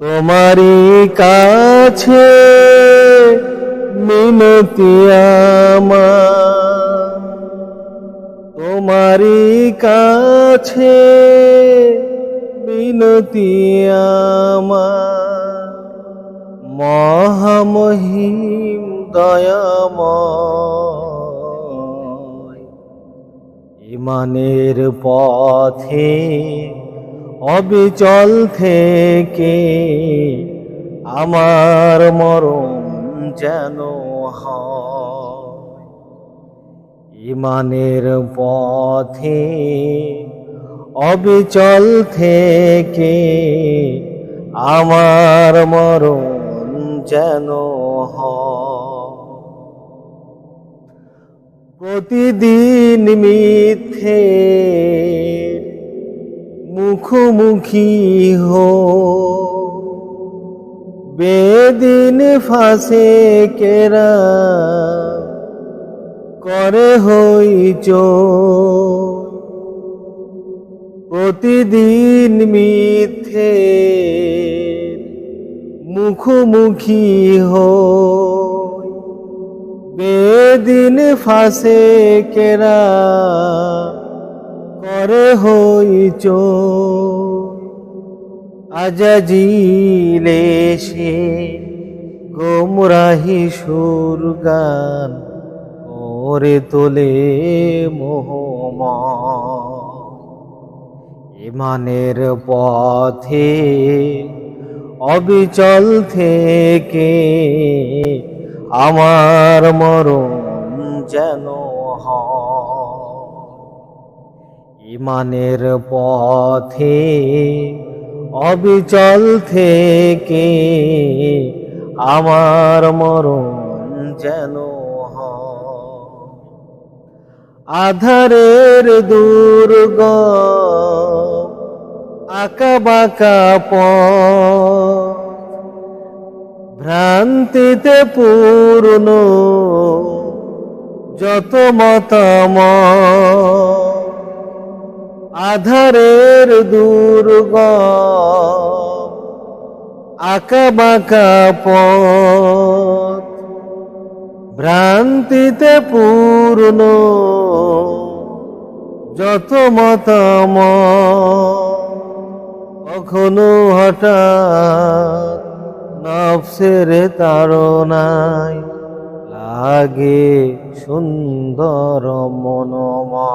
তোমারই কাছে মিনতি আমার। তোমারই কাছে মিনতি আমার। মহামহিম দয়াময় ইমানের পথে অবিচল থেকে আমার মরণ যেন ইমানের পথে অবিচল থেকে আমার মরণ যেন প্রতিদিন মিথ্যে মুখোমুখি হো। বেদিন ফাঁসে কেরা করে হইচ প্রতিদিন মিথ্যে মুখোমুখি হই বেদিন ফাঁসে কেরা করে হইচ আজাজিলে সে গোমরাহি সুর গান ওরে তোলে মোহমা ইমানের পথে অবিচল থেকে আমার মরণ যেন হয়। ইমানের পথে অবিচল থেকে আমার মরণ যেন আধারের দুর্গ আঁকা বাঁকা পথ, ভ্রান্তিতে পূর্ণ যত মতাম আধারের দুর্গ আঁকা বাঁকা পথ পূর্ণ যত মতাম কখনো হঠাৎ নফসের তারনায় লাগে সুন্দর মনোমা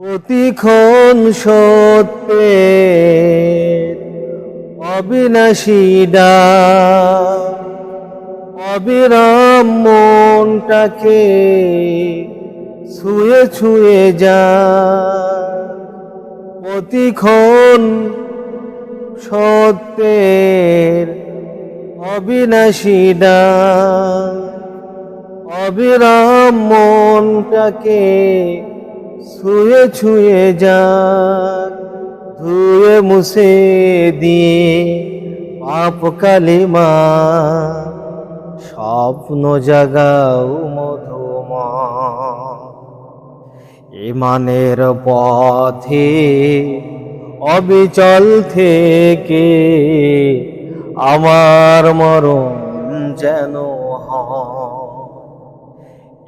প্রতিক্ষণ সত্যের অবিনাশী ডা, অবিরাম মনটাকে ছুঁয়ে ছুঁয়ে যা। প্রতিক্ষণ সত্যের অবিনাশী ডা, অবিরাম মনটাকে ছুঁয়ে ছুঁয়ে যাক ধুয়ে মুছে দিয়ে পাপ কালিমা, স্বপ্ন জাগাও মধুমা ইমানের পথে অবিচল থেকে আমার মরণ যেন হয়।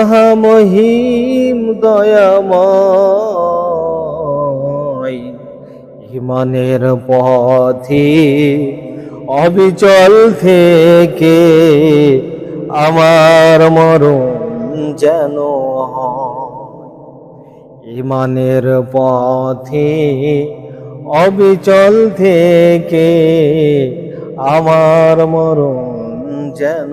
মহামহিম দয়াময়। পথে অবিচল থেকে আমার মরণ যেন ইমানের পথে অবিচল থেকে আমার মরণ যেন